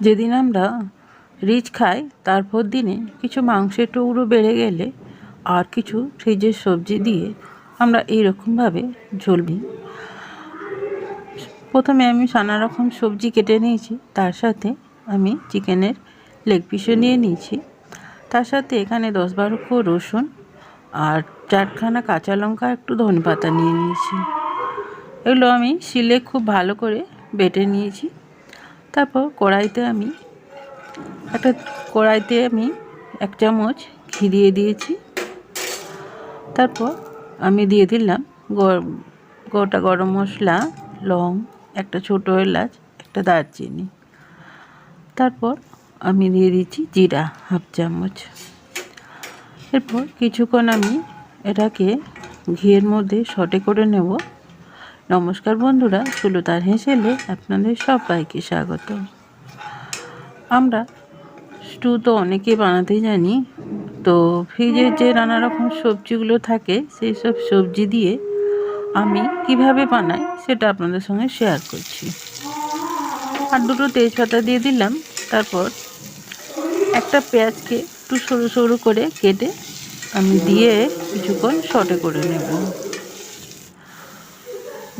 যেদিন আমরা রিচ খাই, তারপর দিনে কিছু মাংসের টুকরো বেড়ে গেলে আর কিছু ফ্রিজের সবজি দিয়ে আমরা এইরকমভাবে ঝোল দিই প্রথমে আমি নানা রকম সবজি কেটে নিয়েছি, তার সাথে আমি চিকেনের লেগ পিসও নিয়ে নিয়েছি। তার সাথে এখানে দশ বারো রসুন আর চারখানা কাঁচা লঙ্কা একটু ধনেপাতা নিয়ে নিয়েছি। এগুলো আমি শিলে খুব ভালো করে বেটে নিয়েছি। তারপর কড়াইতে আমি একটা কড়াইতে আমি এক চামচ ঘি দিয়ে দিয়েছি। তারপর আমি দিয়ে দিলাম গোটা গরম মশলা, লং, একটা ছোটো এলাচ, একটা দারচিনি। তারপর আমি দিয়ে দিচ্ছি জিরা, হাফ চামচ। এরপর কিছুক্ষণ আমি এটাকে ঘিয়ের মধ্যে সটে করে নেব। নমস্কার বন্ধুরা, সুলতার হেসেলে আপনাদের সবাইকে স্বাগত আমরা স্টু তো অনেকে বানাতে জানি, তো ফ্রিজের যে নানা রকম সবজিগুলো থাকে, সেই সব সবজি দিয়ে আমি কীভাবে বানাই সেটা আপনাদের সঙ্গে শেয়ার করছি। আর দুটো তেজপাতা দিয়ে দিলাম, তারপর একটা পেঁয়াজকে একটু সরু সরু করে কেটে আমি দিয়ে কিছুক্ষণ শটে করে নেব।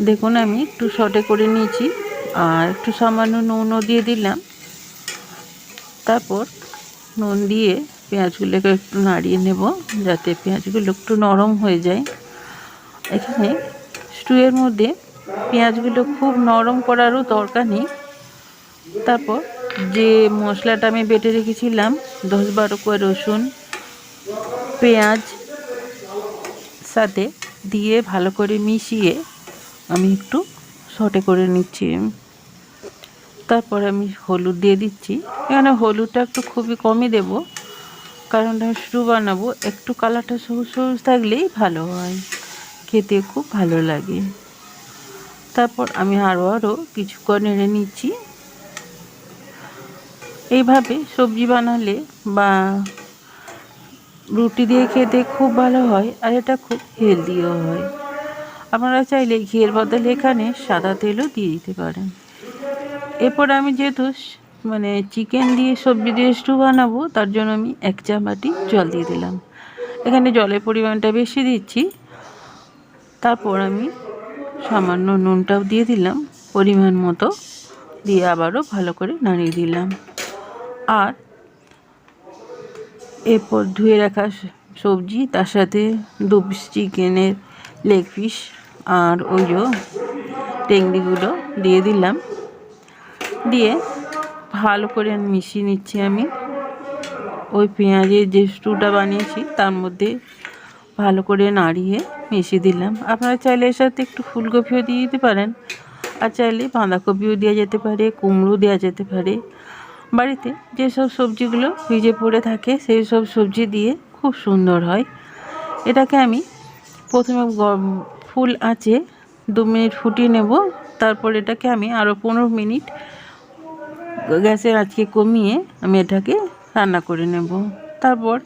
দেখুন, আমি একটু শটে করে নিয়েছি। আর একটু সামান্য নুনও দিয়ে দিলাম। তারপর নুন দিয়ে পেঁয়াজগুলোকে একটু নাড়িয়ে নেব, যাতে পেঁয়াজগুলো একটু নরম হয়ে যায়। এখানে স্টুয়ের মধ্যে পেঁয়াজগুলো খুব নরম করারও দরকার নেই। তারপর যে মশলাটা আমি বেটে রেখেছিলাম দশ বারো কোয়া রসুন, পেঁয়াজ, সাথে দিয়ে ভালো করে মিশিয়ে আমি একটু সটে করে নিচ্ছি। তারপর আমি হলুদ দিয়ে দিচ্ছি। এখানে হলুদটা একটু খুবই কমই দেব, কারণ আমি শুরু বানাবো। একটু কালারটা সবুজ সবুজ থাকলেই ভালো হয়। খেতে খুব ভালো লাগে। তারপর আমি আরও আরও কিছুক্ষণ নেড়ে নিচ্ছি। এইভাবে সবজি বানালে বা রুটি দিয়ে খেতে খুব ভালো হয়, আর এটা খুব হেলদিও হয়। আপনারা চাইলে ঘিয়ের বদলে এখানে সাদা তেলও দিয়ে দিতে পারেন। এরপর আমি যেহেতু মানে চিকেন দিয়ে সবজি দিয়ে স্টু বানাবো, তার জন্য আমি এক চামচি জল দিয়ে দিলাম। এখানে জলের পরিমাণটা বেশি দিচ্ছি। তারপর আমি সামান্য নুনটাও দিয়ে দিলাম, পরিমাণ মতো দিয়ে আবারও ভালো করে নাড়িয়ে দিলাম। আর এরপর ধুয়ে রাখা সবজি, তার সাথে দু চিকেনের লেগ পিস আর ওই যে দিয়ে দিলাম। দিয়ে ভালো করে মিশিয়ে নিচ্ছি আমি। ওই পেঁয়াজের যে স্টুটা বানিয়েছি, তার মধ্যে ভালো করে নাড়িয়ে মিশিয়ে দিলাম। আপনারা চাইলে এর সাথে একটু ফুলকপিও দিয়ে দিতে পারেন। আর চাইলে বাঁধাকপিও দেওয়া যেতে পারে, কুমড়ো দেওয়া যেতে পারে। বাড়িতে যেসব সবজিগুলো ভিজে পড়ে থাকে, সেই সব সবজি দিয়ে খুব সুন্দর হয়। এটাকে আমি প্রথমে ফুল আছে, দু মিনিট ফুটিয়ে নেব। তারপর এটাকে আমি আরও পনেরো মিনিট গ্যাসের আজকে কমিয়ে আমি এটাকে রান্না করে নেব। তারপর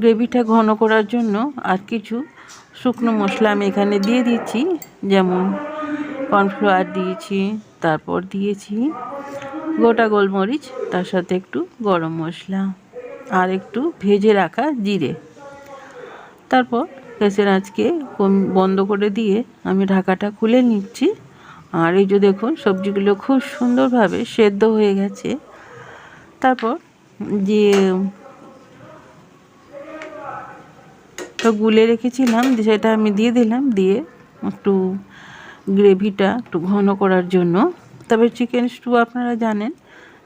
গ্রেভিটা ঘন করার জন্য আর কিছু শুকনো মশলা আমি এখানে দিয়ে দিচ্ছি। যেমন কর্নফ্লাওয়ার দিয়েছি, তারপর দিয়েছি গোটা গোলমরিচ, তার সাথে একটু গরম মশলা আর একটু ভেজে রাখা জিরে। তারপর গ্যাসের আজকে বন্ধ করে দিয়ে আমি ঢাকাটা খুলে নিচ্ছি। আর এই যে দেখুন, সবজিগুলো খুব সুন্দরভাবে সেদ্ধ হয়ে গেছে। তারপর যে তো গুলে রেখেছিলাম সেটা আমি দিয়ে দিলাম, দিয়ে একটু গ্রেভিটা একটু ঘন করার জন্য। তবে চিকেন স্টু আপনারা জানেন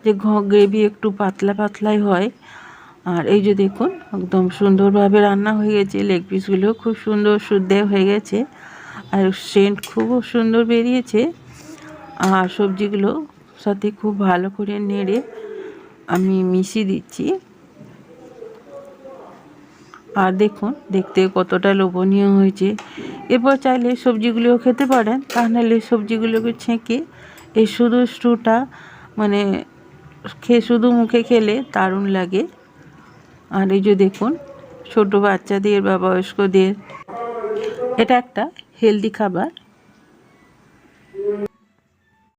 যে গ্রেভি একটু পাতলা পাতলাই হয়। আর এই যে দেখুন, একদম সুন্দরভাবে রান্না হয়ে গেছে লেগ পিসগুলো খুব সুন্দর শুদ্ধ হয়ে গেছে। আর সেন্ট খুব সুন্দর বেরিয়েছে। আর সবজিগুলো সাথে খুব ভালো করে নেড়ে আমি মিশিয়ে দিচ্ছি। আর দেখুন, দেখতে কতটা লোভনীয় হয়েছে। এরপর চাইলে সবজিগুলোও খেতে পারেন, তাহলে সবজিগুলোকে ছেঁকে এই শুধু স্টুটা মানে খেয়ে শুধু মুখে খেলে দারুণ লাগে। আর এই যে দেখুন ছোটো বাচ্চাদের বা বয়স্কদের এটা একটা হেলদি খাবার।